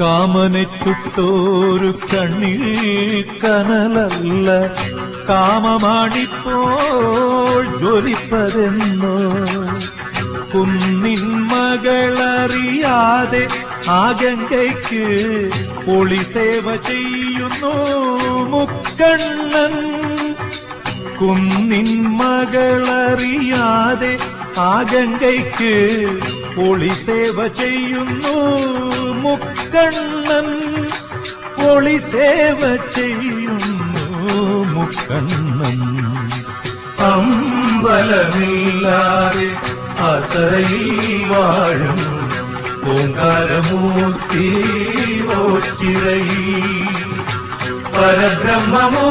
കാമനെ ചുട്ടോരു കണ്ണിൽ കനലല്ല. കാമമാണിപ്പോൾ ജ്വലിപ്പതെന്നോ? കുന്നിൻ മകളറിയാതെ ആകങ്കയ്ക്ക് പൊളിസേവ ചെയ്യുന്നു മുക്കണ്ണൻ. കുന്നിൻ മകളറിയാതെ ആ പൊളി സേവ ചെയ്യുന്നു മുക്കണ്ണൻ. പൊളി സേവ ചെയ്യുന്നു മുക്കണ്ണൻ. അമ്പലമില്ലാതെ അസറയിൽ വാഴും ഓങ്കാരമൂർത്തി ഓച്ചിറയിൽ. പരബ്രഹ്മമോ